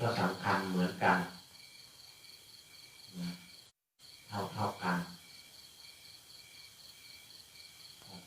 ก็สำคัญเหมือนกันเท่าเท่ากัน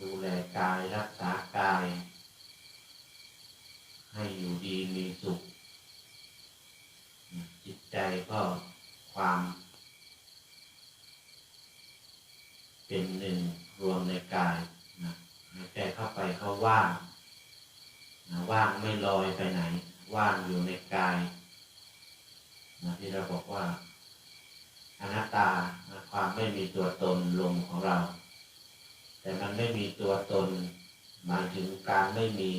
ดูแลกายรักษากาย ให้อยู่ดีมีสุข จิตใจก็ความ เป็นหนึ่งรวมในกายนะหายใจเข้าไปเข้าว่างนะว่างไม่ลอยไปไหน ว่างอยู่ในกาย นะที่เราบอกว่าอนัตตานะความไม่มีตัวตนลงของเรา แต่มันไม่มีตัวตน หมายถึงการไม่มี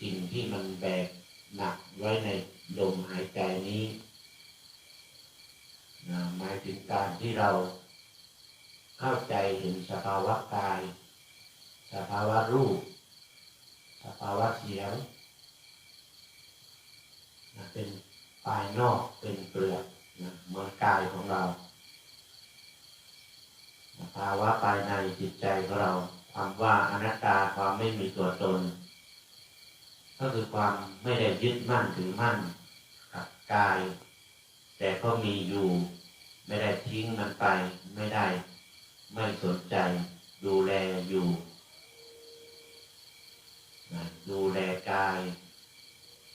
สิ่งที่มันแบกหนักไว้ในลมหายใจนี้นะหมายถึงการที่เราเข้าใจเห็นสภาวะกาย สภาวะรูป สภาวะเสียง เป็นภายนอกเป็นเปลือกนะเหมือนกายของเราภาวะภายในจิตใจของเราความว่าอนัตตาความไม่มีตัวตน ก็คือความไม่ได้ยึดมั่นถือมั่นกับกาย แต่ก็มีอยู่ ไม่ได้ทิ้งมันไป ไม่ได้ ไม่สนใจ ดูแลอยู่ ดูแลกาย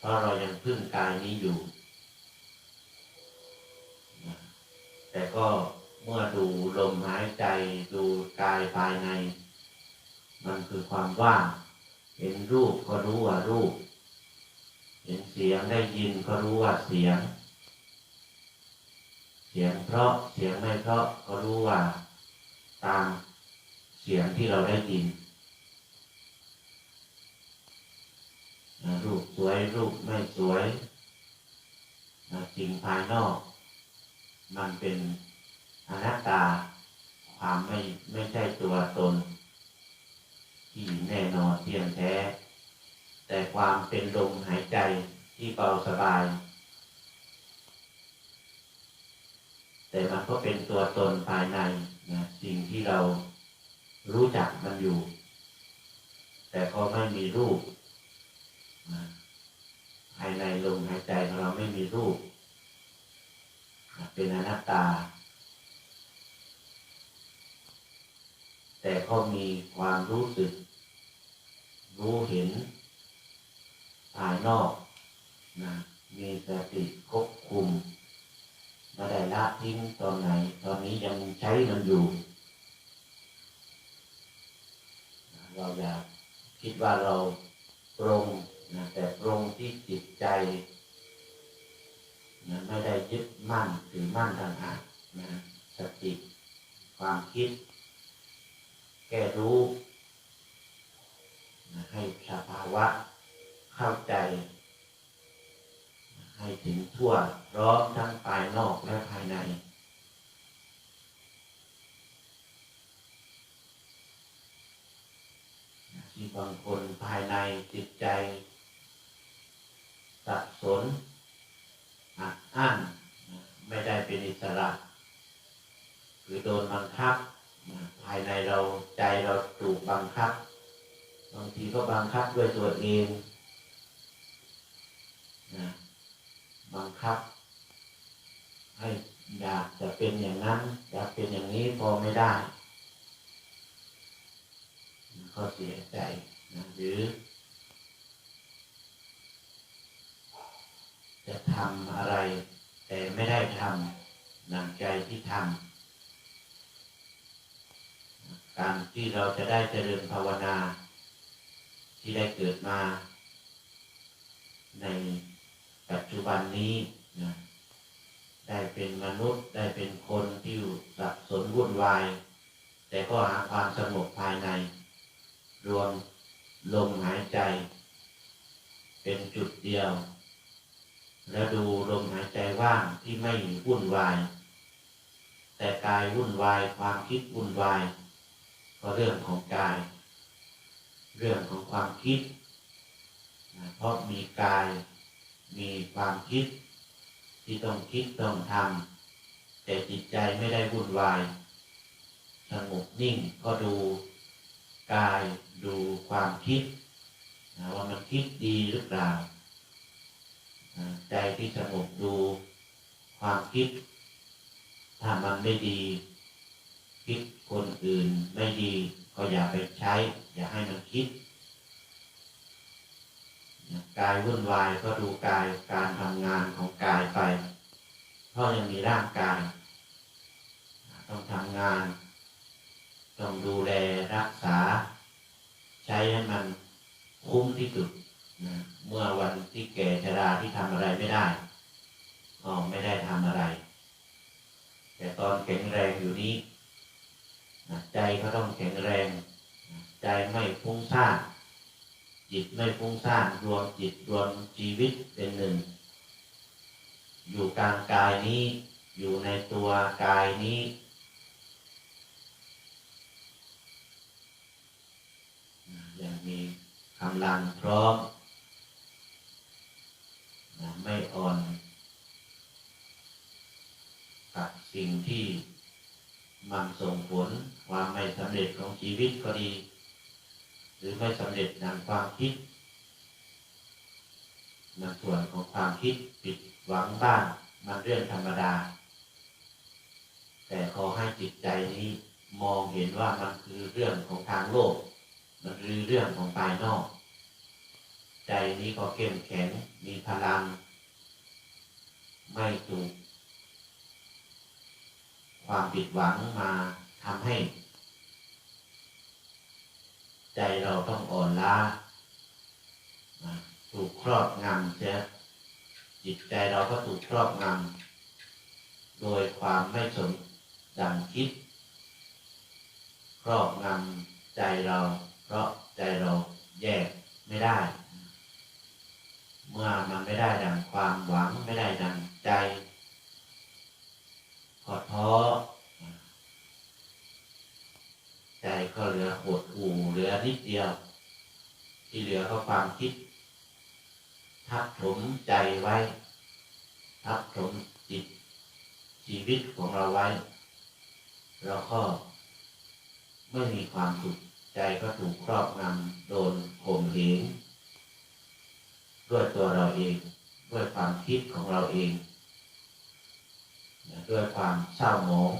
เพราะเรายังพึ่งกายนี้อยู่ แต่ก็เมื่อดูลมหายใจดูกายภายใน มันคือความว่างเห็นรูปก็รู้ว่ารูป เห็นเสียงได้ยินก็รู้ว่าเสียง เสียงเพราะเสียงไม่เพราะก็รู้ว่า ตามเสียงที่เราได้ยินนะ รูปสวยรูปไม่สวยสิ่งภายนอก มันเป็นอนัตตา ความไม่ไม่ใช่ตัวตน ที่แน่นอนเที่ยงแท้ แต่ความเป็นลมหายใจที่เบาสบาย แต่มันก็เป็นตัวตนภายในนะสิ่งที่เรารู้จักมันอยู่ แต่ก็ไม่มีรูป ภายในลมหายใจของเราไม่มีรูป เป็นอนัตตา แต่ก็มีความรู้สึก รู้เห็น ภายนอกนะมีสติควบคุมไม่ได้ละทิ้งตอนไหน ตอนนี้ยังใช้มันอยู่เราอยากคิดว่าเราปรง นะแต่ปรงที่จิตใจนะไม่ได้ยึดมั่นถือมั่นทางหากนะสติความคิด แก้รู้นะให้สภาวะเข้าใจ ให้ถึงทั่วพร้อมทั้งภายนอกและภายในที่บางคนภายในจิตใจ สนอัดอั้นไม่ได้เป็นอิสระคือโดนบังคับ ภายในเราใจเราถูกบังคับบางทีก็บังคับด้วยตัวเองนะบังคับ ให้อยากจะเป็นอย่างนั้น อยากเป็นอย่างนี้พอไม่ได้ ก็เสียใจนะหรือ จะทำอะไร แต่ไม่ได้ทำหนังใจที่ทำการที่เราจะได้เจริญภาวนา ที่ได้เกิดมา ในปัจจุบันนี้นะได้เป็นมนุษย์ได้เป็นคนที่สับสนวุ่นวาย แต่ก็หาความสงบภายใน รวมลมหายใจ เป็นจุดเดียว แล้วดูลมหายใจว่างที่ไม่วุ่นวาย แต่กายวุ่นวายความคิดวุ่นวายก็เรื่องของกาย เรื่องของความคิดนะเพราะมีกายมีความคิด ที่ต้องคิดต้องทำแต่จิตใจไม่ได้วุ่นวายสงบนิ่งก็ดูกายดูความคิดนะว่ามันคิดดีหรือเปล่า ใจที่สงบดูความคิด ถ้ามันไม่ดี คิดคนอื่นไม่ดี ก็อย่าไปใช้ อย่าให้มันคิดกายวุ่นวายก็ดูกายการทำงานของกายไป เพราะยังมีร่างกาย ต้องทำงาน ต้องดูแลรักษา ใช้ให้มันคุ้มที่สุด เมื่อวันที่แก่ชราที่ทำอะไรไม่ได้ก็ไม่ได้ทำอะไร แต่ตอนแข็งแรงอยู่นี้นะใจก็ต้องแข็งแรงนะใจไม่ฟุ้งซ่านจิตไม่ฟุ้งซ่านรวมจิตรวมชีวิตเป็นหนึ่ง อยู่กลางกายนี้ อยู่ในตัวกายนี้ ยังมีกำลังพร้อม ไม่อ่อนกับสิ่งที่มันส่งผลความไม่สำเร็จของชีวิตก็ดี หรือไม่สำเร็จดังความคิดในส่วนของความคิดผิดหวังบ้างมันเรื่องธรรมดา แต่ขอให้จิตใจนี้มองเห็นว่ามันคือเรื่องของทางโลก มันคือเรื่องของภายนอก ใจนี้ก็เข้มแข็งมีพลัง ไม่ถูก ความผิดหวังมาทำให้ ใจเราต้องอ่อนล้าถูกครอบงำเสียจิตใจเราก็ถูกครอบงำโดยความไม่สมดังคิด ครอบงำใจเรา เพราะใจเราแยกไม่ได้ เมื่อมันไม่ได้ดังความหวังไม่ได้ดังใจขอท้อใจก็เหลือหดหู่เหลือนิดเดียว ที่เหลือก็ความคิด ทับถมใจไว้ ทับถมจิต ชีวิตของเราไว้เราก็ไม่มีความสุขใจก็ถูกครอบงำโดนข่มเหง ด้วยตัวเราเอง ด้วยความคิดของเราเองด้วยความเศร้าหมอง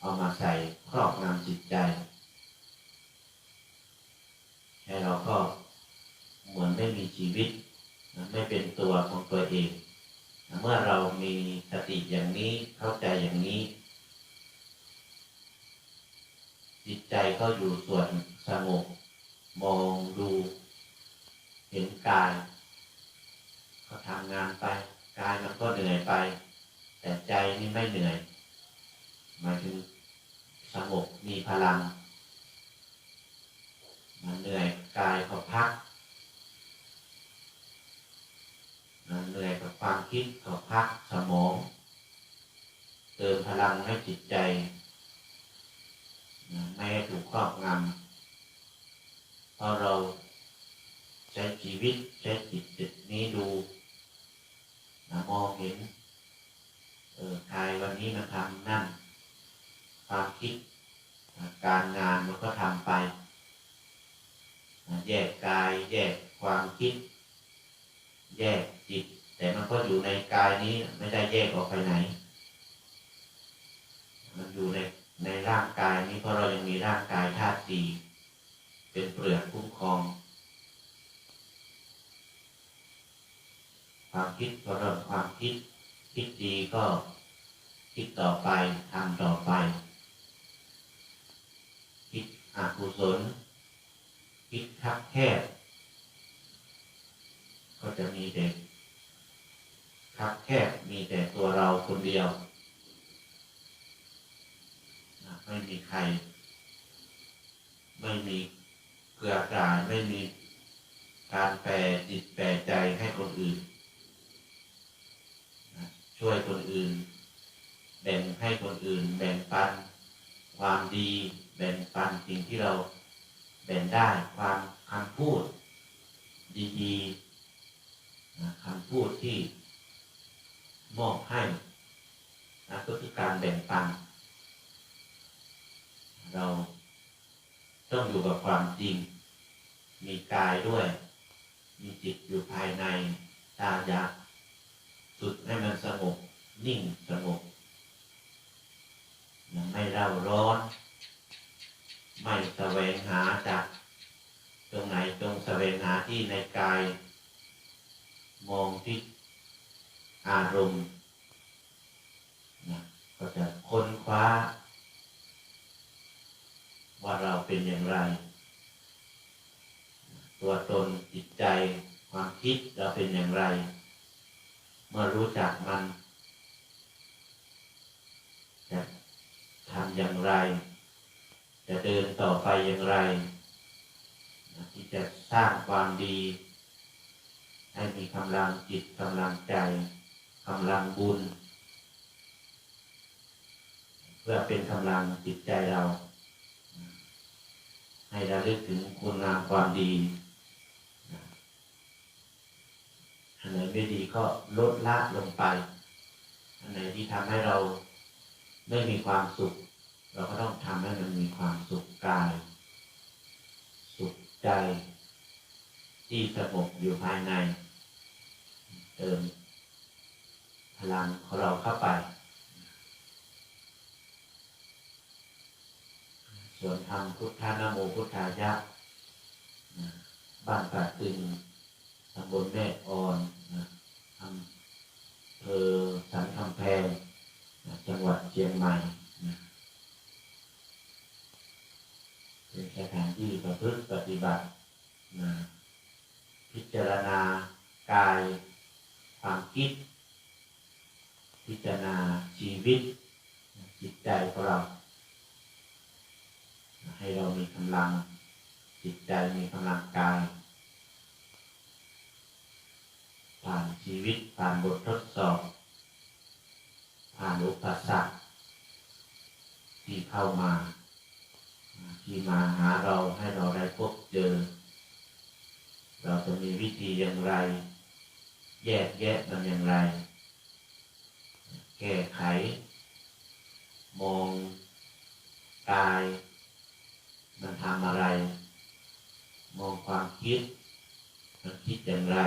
เอามาใส่ครอบงำจิตใจให้เราก็เหมือนไม่มีชีวิต ไม่เป็นตัวของตัวเอง เมื่อเรามีสติอย่างนี้เข้าใจอย่างนี้ จิตใจก็อยู่ส่วนสงบมองดู เห็นกาย ก็ทำงานไปกายมันก็เหนื่อยไป แต่ใจนี่ไม่เหนื่อยหมายถึงสงบมีพลัง มันเหนื่อยกายก็พัก มันเหนื่อยกับความคิดก็พักสมอง เติมพลังให้จิตใจไม่ให้ถูกครอบงำเพราะเราใช้ชีวิตใช้จิตจิตนี้ดู มองเห็นเออกายวันนี้มาทำนั่นความคิดการงานมันก็ทำไป แยกกายแยกความคิด แยกจิต แต่มันก็อยู่ในกายนี้ไม่ได้แยกออกไปไหน มันอยู่ในในร่างกายนี้เพราะเรายังมีร่างกายธาตุดี เป็นเปลือกคุ้มครอง ความคิดก็เริ่มความคิด คิดดีก็คิดต่อไปทำต่อไป คิดอกุศลคิดทับแคบ ก็จะมีแต่คับแคบมีแต่ตัวเราคนเดียวไม่มีใคร ไม่มีเกลือกายไม่มีการแปลจิตแปลใจให้คนอื่น ช่วยคนอื่น แบ่งให้คนอื่น แบ่งปัน ความดี แบ่งปันสิ่งที่เราแบ่งได้ความคำพูด ดีๆคำพูดที่มอบให้นะก็คือการแบ่งปัน เราต้องอยู่กับความจริง มีกายด้วย มีจิตอยู่ภายในตาอยาก สุดให้มันสงบนิ่งสงบยังไม่เร่าร้อน ไม่แสวงหาจากตรงไหนตรงแสวงหาที่ในกาย มองที่อารมณ์นะก็จะค้นคว้า ว่าเราเป็นอย่างไร ตัวตนจิตใจความคิดเราเป็นอย่างไร มื่อรู้จักมันจะทำอย่างไร จะเดินต่อไปอย่างไรนะที่จะสร้างความดี ให้มีกำลังจิตกำลังใจกำลังบุญ เพื่อเป็นกำลังจิตใจเรา ให้ระลึกถึงคุณงามความดีอัน ไหนไม่ดีก็ลดละลงไป อันไหนที่ทำให้เราไม่มีความสุข เราก็ต้องทำให้มันมีความสุขกาย สุขใจ ที่สงบอยู่ภายใน เติมพลังของเราเข้าไป ส่วนทำพุทธานโมพุทธายะบ้านป่าตึงตำบลแม่ออนำเภอสันคำแพงจังหวัดเชียงใหม่นะเป็นสถานที่ประพฤติปฏิบัตินะพิจารณากายความคิด พิจารณาชีวิต จิตใจของเรา ให้เรามีกำลัง จิตใจมีกำลังกาย ผ่านชีวิตผ่านบททดสอบ ผ่านอุปสรรคที่เข้ามา ที่มาหาเราให้เราได้พบเจอ เราจะมีวิธีอย่างไร แยกแยะมันอย่างไร แก้ไข มองกาย มันทำอะไร มองความคิด มันคิดอย่างไร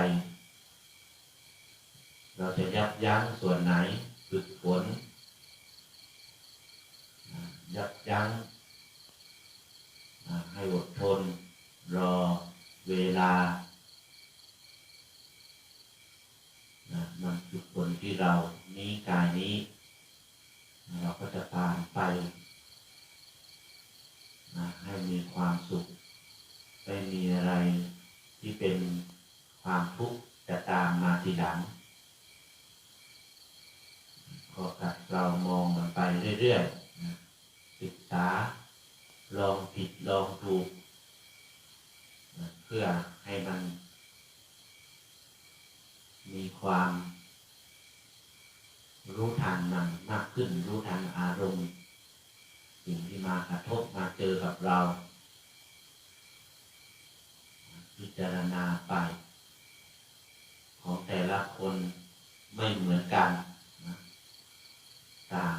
เราจะยับยั้งส่วนไหนฝึกฝนยับยั้งให้อดทน รอเวลา นะมันคือผลที่เรานี้กายนี้ เราก็จะผ่านไปนะให้มีความสุขไม่มีอะไรที่เป็นความทุกข์จะตามมาทีหลังก็กัดเรามองมันไปเรื่อยๆนะศึกษา ลองผิดลองถูกนะเพื่อให้มัน มีความรู้ทันมันมากขึ้น รู้ทันอารมณ์ สิ่งที่มากระทบมาเจอกับเราพิจารณาไป ของแต่ละคนไม่เหมือนกันนะต่าง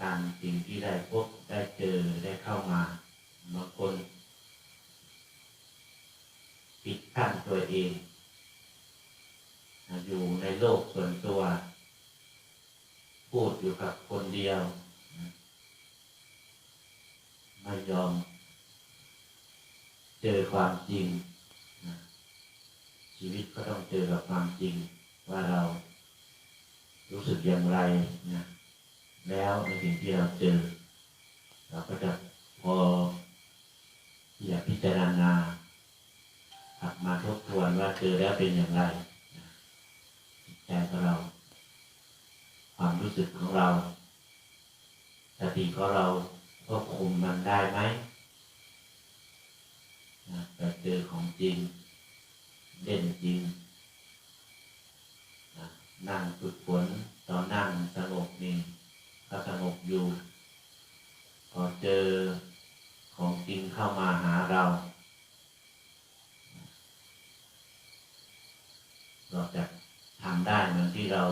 ตามสิ่งที่ได้พบได้เจอได้เข้ามาบางคน ปิดกั้นตัวเอง อยู่ในโลกส่วนตัว พูดอยู่กับคนเดียว ไม่ยอม เจอ ความจริงชีวิตก็ต้องเจอกับความจริง ว่าเรารู้สึกอย่างไรนะแล้วในสิ่งที่เราเจอ เราก็จะพอที่จะพิจารณากลับมาทบทวนว่าเจอแล้วเป็นอย่างไรจิตใจของเรา ความรู้สึกของเราสติของเราควบคุมมันได้ไหม นะแต่เจอของจริง เด่นจริงนะนั่งฝึกฝนตอนนั่งสงบนี่ก็สงบอยู่ พอเจอของจริงเข้ามาหาเราเราจะทำได้เหมือนที่เรา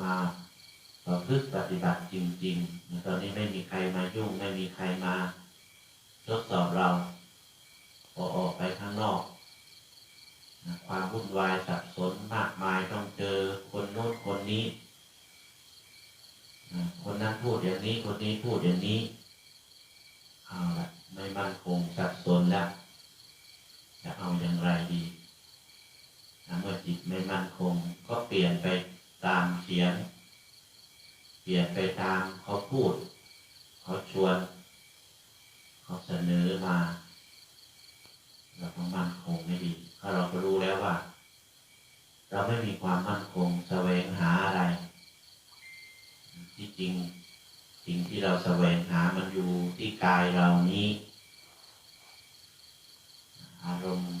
มาประพฤติปฏิบัติจริงๆตอนนี้ไม่มีใครมายุ่ง ไม่มีใครมา ทดสอบเราพอออกไปข้างนอกความวุ่นวายสับสนมากมายต้องเจอคนโน้นคนนี้ คนนั้นพูดอย่างนี้คนนี้พูดอย่างนี้เอาละไม่มั่นคงสับสนแล้วจะเอาอย่างไรดีเมื่อจิตไม่มั่นคง ก็เปลี่ยนไปตามเสียง เปลี่ยนไปตามเขาพูด เขาชวน เขาเสนอมาเราต้องมั่นคงไม่ดีถ้าเราก็รู้แล้วว่า เราไม่มีความมั่นคงแสวงหาอะไร ที่จริงสิ่งที่เราแสวงหามันอยู่ที่กายเรานี้ อารมณ์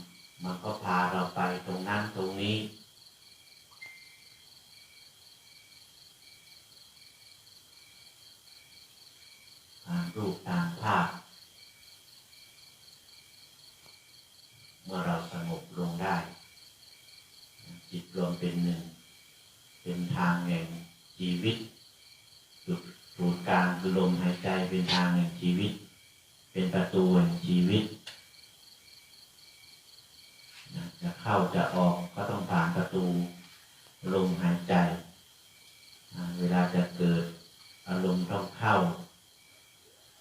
มันก็พาเราไปตรงนั้นตรงนี้ตามรูปตามภาพ มื่อเราสงบลงได้ จิตรวมเป็นหนึ่ง เป็นทางแห่งชีวิตจุดศูนย์กลางคือลมหายใจเป็นทางแห่งชีวิต เป็นประตูแห่งชีวิตจะเข้าจะออกก็ต้องผ่านประตูลมหายใจ เวลาจะเกิดอารมณ์ต้องเข้า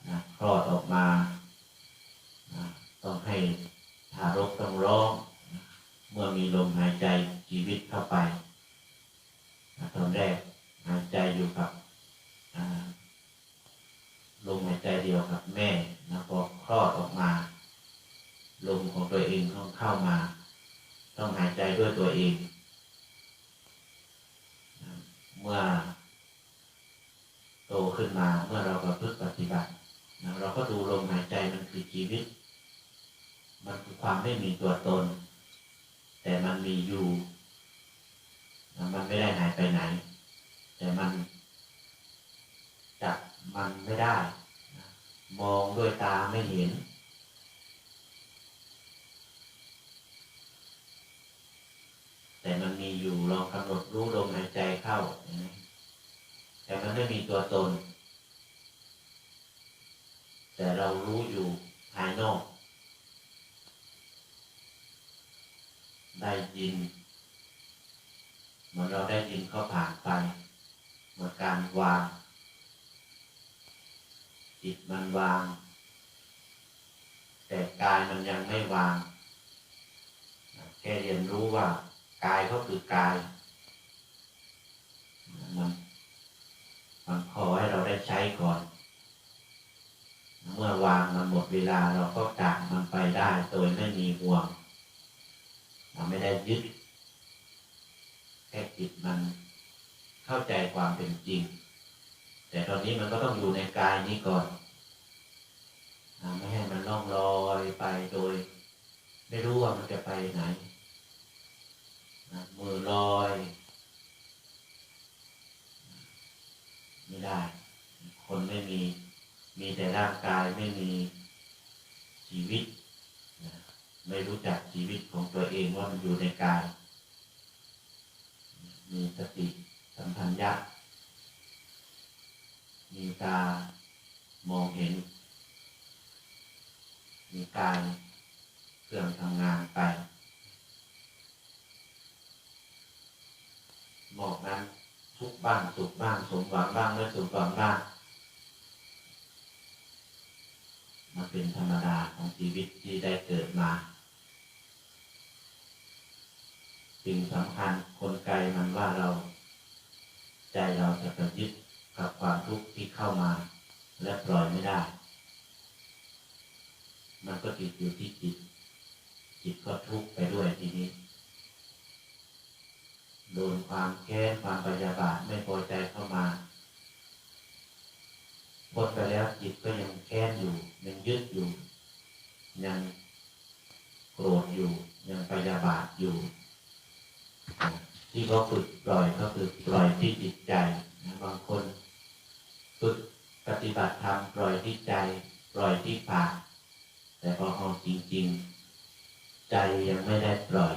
นะคลอดออกมานะต้องให้ทารกต้องร้องนะเมื่อมีลมหายใจชีวิตเข้าไปนะตอนแรกหายใจอยู่กับลมหาย ใจเดียวกับแม่นะพอคลอดออกมาลมของตัวเองต้องเข้ามา ต้องหายใจด้วยตัวเองนะเมื่อ โตขึ้นมาเมื่อเราประพฤติปฏิบัตินะเราก็ดูลมหายใจมันคือชีวิต มันคือความไม่มีตัวตน แต่มันมีอยู่นะมันไม่ได้หายไปไหน แต่มันจับมันไม่ได้นะมองด้วยตาไม่เห็น แต่มันมีอยู่ลองกำหนดรู้ลมหายใจเข้านไหมแต่มันไม่มีตัวตน แต่เรารู้อยู่ภายนอก ได้ยินเหมือนเราได้ยินเขาผ่านไป เหมือนการวาง จิตมันวาง แต่กายมันยังไม่วาง แค่เรียนรู้ว่า กายก็คือกายมันมันขอให้เราได้ใช้ก่อน เมื่อวางมันหมดเวลาเราก็จากมันไปได้โดยไม่มีห่วง เราไม่ได้ยึดแค่จิตมันเข้าใจความเป็นจริง แต่ตอนนี้มันก็ต้องอยู่ในกายนี้ก่อนไม่ให้มันล่องลอยไปโดย ไม่รู้ว่ามันจะไปไหน มือลอยไม่ได้ คนไม่มี มีแต่ร่างกายไม่มีชีวิตไม่รู้จักชีวิตของตัวเองว่ามันอยู่ในกาย มีสติสัมพัญญะมีตามองเห็น มีกายเครื่องทำงานไป บอกนั้น ทุกบ้างสุขบ้างสมหวังบ้างไม่สมหวังบ้างมันเป็นธรรมดาของชีวิตที่ได้เกิดมาสิ่งสำคัญคนไกลมันว่าเรา ใจเราจะกระยึดกับความทุกข์ที่เข้ามา และปล่อยไม่ได้ มันก็ติดอยู่ที่จิต จิตก็ทุกข์ไปด้วยทีนี้ โดนความแค้นความปยาบาทไม่พอใจเข้ามาพ้นไปแล้วจิตก็ยังแค้นอยู่ ยังยึดอยู่ ยังโกรธอยู่ ยังปยาบาทอยู่ ที่เขาฝึกปล่อยก็คือปล่อยที่จิตใจนะบางคนฝึกปฏิบัติธรรมปล่อยที่ใจ ปล่อยที่ปากแต่พอเอาจริง ๆ ใจยังไม่ได้ปล่อย